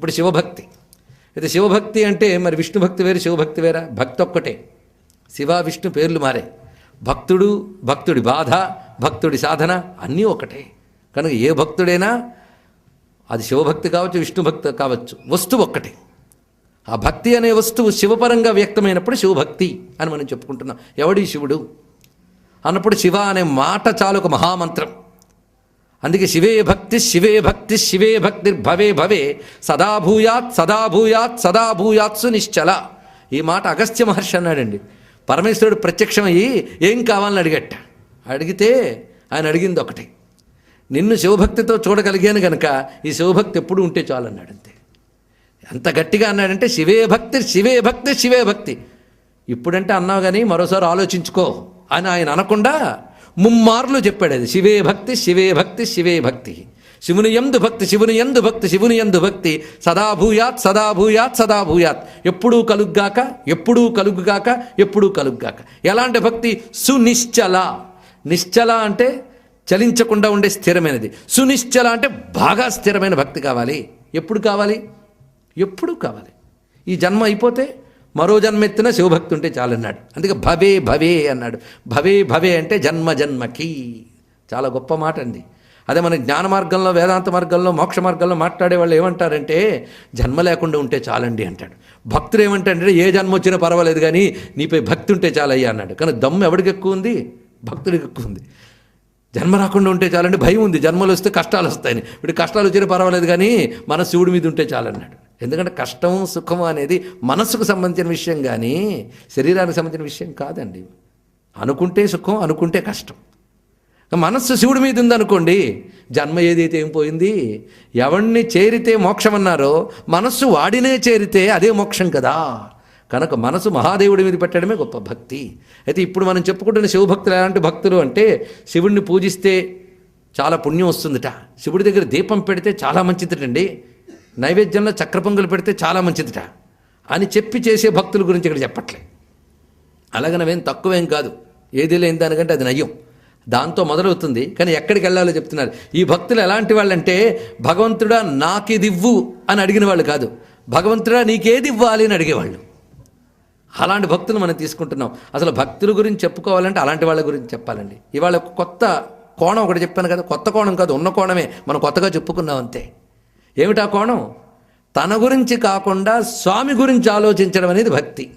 ఇప్పుడు శివభక్తి. అయితే శివభక్తి అంటే మరి విష్ణు భక్తి వేరు శివభక్తి వేరా? భక్తి ఒక్కటే శివ విష్ణు పేర్లు మారే. భక్తుడు భక్తుడి బాధ భక్తుడి సాధన అన్నీ ఒకటే. కనుక ఏ భక్తుడైనా అది శివభక్తి కావచ్చు విష్ణుభక్తి కావచ్చు వస్తువు ఒక్కటే. ఆ భక్తి అనే వస్తువు శివపరంగా వ్యక్తమైనప్పుడు శివభక్తి అని మనం చెప్పుకుంటున్నాం. ఎవడి శివుడు? అన్నప్పుడు శివ అనే మాట చాలు ఒక మహామంత్రం. అందుకే శివే భక్తి శివే భక్తి శివే భక్తి భవే భవే సదా భూయాత్ సదా భూయాత్ సదా భూయాత్సు నిశ్చల. ఈ మాట అగస్త్య మహర్షి అన్నాడండి. పరమేశ్వరుడు ప్రత్యక్షమయ్యి ఏం కావాలని అడిగట్ట అడిగితే ఆయన అడిగింది ఒకటి. నిన్ను శివభక్తితో చూడగలిగాను గనక ఈ శివభక్తి ఎప్పుడు ఉంటే చాలన్నాడు అంతే. ఎంత గట్టిగా అన్నాడంటే శివే భక్తి శివే భక్తి శివే భక్తి. ఇప్పుడంటే అన్నావు కానీ మరోసారి ఆలోచించుకో. అని ఆయన అనకుండా ముమ్మార్లు చెప్పాడు అది శివే భక్తి శివే భక్తి శివే భక్తి. శివుని ఎందు భక్తి శివుని ఎందు భక్తి శివుని ఎందు భక్తి. సదా భూయాత్ సదా భూయాత్ సదా భూయాత్. ఎప్పుడూ కలుగ్గాక ఎప్పుడూ కలుగుగాక ఎప్పుడూ కలుగ్గాక. ఎలాంటి భక్తి? సునిశ్చల. నిశ్చల అంటే చలించకుండా ఉండే స్థిరమైనది. సునిశ్చల అంటే బాగా స్థిరమైన భక్తి కావాలి. ఎప్పుడు కావాలి? ఎప్పుడు కావాలి? ఈ జన్మ అయిపోతే మరో జన్మ ఎత్తిన శివభక్తి ఉంటే చాలన్నాడు. అందుకే భవే భవే అన్నాడు. భవే భవే అంటే జన్మ జన్మకి చాలా గొప్ప మాట అండి. అదే మన జ్ఞాన మార్గంలో వేదాంత మార్గంలో మోక్ష మార్గంలో మాట్లాడే వాళ్ళు ఏమంటారంటే జన్మ లేకుండా ఉంటే చాలండి అంటాడు. భక్తులు ఏమంటాడంటే ఏ జన్మ వచ్చినా పర్వాలేదు కానీ నీపై భక్తి ఉంటే చాలయ్యా అన్నాడు. కానీ దమ్ము ఎవడికి ఎక్కువ ఉంది? భక్తుడికి ఎక్కువ ఉంది. జన్మ రాకుండా ఉంటే చాలండి. భయం ఉంది. జన్మలు వస్తే కష్టాలు వస్తాయని. ఇప్పుడు కష్టాలు వచ్చినా పర్వాలేదు కానీ మన శివుడి మీద ఉంటే చాలన్నాడు. ఎందుకంటే కష్టం సుఖం అనేది మనసుకు సంబంధించిన విషయం కానీ శరీరానికి సంబంధించిన విషయం కాదండి. అనుకుంటే సుఖం అనుకుంటే కష్టం. మనస్సు శివుడి మీద ఉందనుకోండి జన్మ ఏదైతే ఏం పోయింది ఎవడిని చేరితే మోక్షం అన్నారో మనస్సు వాడినే చేరితే అదే మోక్షం కదా. కనుక మనసు మహాదేవుడి మీద పెట్టడమే గొప్ప భక్తి. అయితే ఇప్పుడు మనం చెప్పుకుంటున్న శివభక్తులు ఎలాంటి భక్తులు అంటే శివుణ్ణి పూజిస్తే చాలా పుణ్యం వస్తుందిట. శివుడి దగ్గర దీపం పెడితే చాలా మంచిదిటండి. నైవేద్యంలో చక్ర పొంగులు పెడితే చాలా మంచిదిట అని చెప్పి చేసే భక్తుల గురించి ఇక్కడ చెప్పట్లే. అలాగనవేం తక్కువేం కాదు. ఏది లేని దానికంటే అది నయ్యం. దాంతో మొదలవుతుంది. కానీ ఎక్కడికి వెళ్ళాలో చెప్తున్నారు. ఈ భక్తులు ఎలాంటి వాళ్ళంటే భగవంతుడా నాకిదివ్వు అని అడిగిన వాళ్ళు కాదు. భగవంతుడా నీకేది ఇవ్వాలి అని అడిగేవాళ్ళు. అలాంటి భక్తులు మనం తీసుకుంటున్నాం. అసలు భక్తుల గురించి చెప్పుకోవాలంటే అలాంటి వాళ్ళ గురించి చెప్పాలండి. ఇవాళ కొత్త కోణం ఒకటి చెప్పాను కదా. కొత్త కోణం కాదు ఉన్న కోణమే. మనం కొత్తగా చెప్పుకున్నాం అంతే. ఏమిటా కోణం? తన గురించి కాకుండా స్వామి గురించి ఆలోచించడం అనేది భక్తి.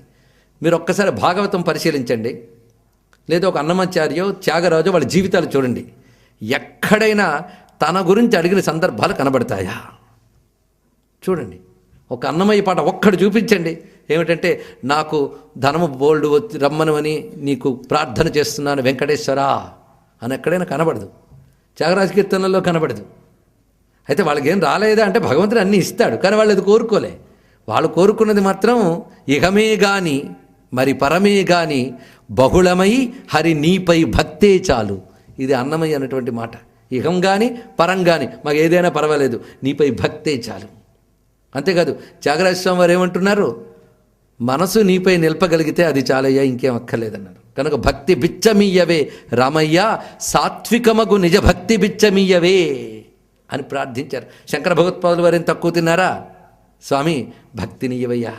మీరు ఒక్కసారి భాగవతం పరిశీలించండి. లేదా ఒక అన్నమాచార్యో త్యాగరాజు వాళ్ళ జీవితాలు చూడండి. ఎక్కడైనా తన గురించి అడిగిన సందర్భాలు కనబడతాయా? చూడండి. ఒక అన్నమయ్య పాట ఒక్కడు చూపించండి. ఏమిటంటే నాకు ధనము బోల్డ్ వచ్చి రమ్మనమని నీకు ప్రార్థన చేస్తున్నాను వెంకటేశ్వరా అని ఎక్కడైనా కనబడదు. త్యాగరాజ కీర్తనలో కనబడదు. అయితే వాళ్ళకి ఏం రాలేదా అంటే భగవంతుడు అన్నీ ఇస్తాడు కానీ వాళ్ళు అది కోరుకోలే. వాళ్ళు కోరుకున్నది మాత్రం ఇహమే గాని మరి పరమే గాని బహుళమై హరి నీపై భక్తే చాలు. ఇది అన్నమయ్య అన్నటువంటి మాట. ఇహం కానీ పరం కానీ మాకు ఏదైనా పర్వాలేదు నీపై భక్తే చాలు. అంతేకాదు త్యాగరాజ స్వామి వారు ఏమంటున్నారు? మనసు నీపై నిలపగలిగితే అది చాలయ్యా ఇంకేం అక్కర్లేదన్నారు. కనుక భక్తి బిచ్చమీయవే రామయ్య సాత్వికమగు నిజ భక్తి బిచ్చమీయవే అని ప్రార్థించారు. శంకర భగవత్పాదులు వారేం తక్కువ తిన్నారా? స్వామి భక్తినియవయ్యా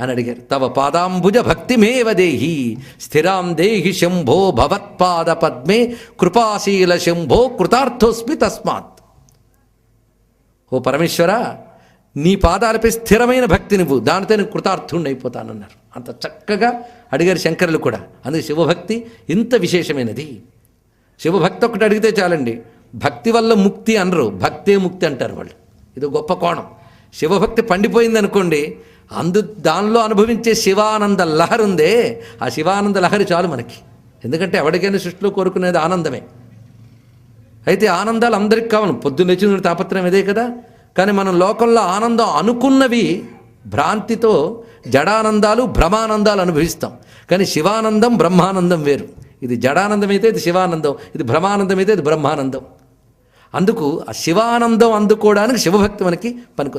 అని అడిగారు. తవ పాదాంబుజ భక్తిమేవ దేహి స్థిరాం దేహి శంభో భవత్పాద పద్మే కృపాశీల శంభో కృతార్థోస్మి తస్మాత్. ఓ పరమేశ్వర నీ పాదాలపై స్థిరమైన భక్తి నువ్వు దానితో నేను కృతార్థుణ్ణి అయిపోతానన్నారు అంత చక్కగా అడిగారు శంకరులు కూడా. అందుకే శివభక్తి ఇంత విశేషమైనది. శివభక్తి ఒకటి అడిగితే చాలండి. భక్తి వల్ల ముక్తి అనరు భక్తే ముక్తి అంటారు వాళ్ళు. ఇది గొప్ప కోణం. శివభక్తి పండిపోయింది అనుకోండి అందు దానిలో అనుభవించే శివానంద లహరి ఉందే ఆ శివానంద లహరి చాలు మనకి. ఎందుకంటే ఎవరికైనా సృష్టిలో కోరుకునేది ఆనందమే. అయితే ఆనందాలు అందరికి కావాలి. పొద్దున్న వచ్చిన తాపత్రయం ఇదే కదా. కానీ మనం లోకంలో ఆనందం అనుకున్నవి భ్రాంతితో జడానందాలు భ్రమానందాలు అనుభవిస్తాం. కానీ శివానందం బ్రహ్మానందం వేరు. ఇది జడానందం అయితే ఇది శివానందం ఇది భ్రమానందం అయితే ఇది బ్రహ్మానందం. అందుకు ఆ శివానందం అందుకోవడానికి శివభక్తి మనకి పనికి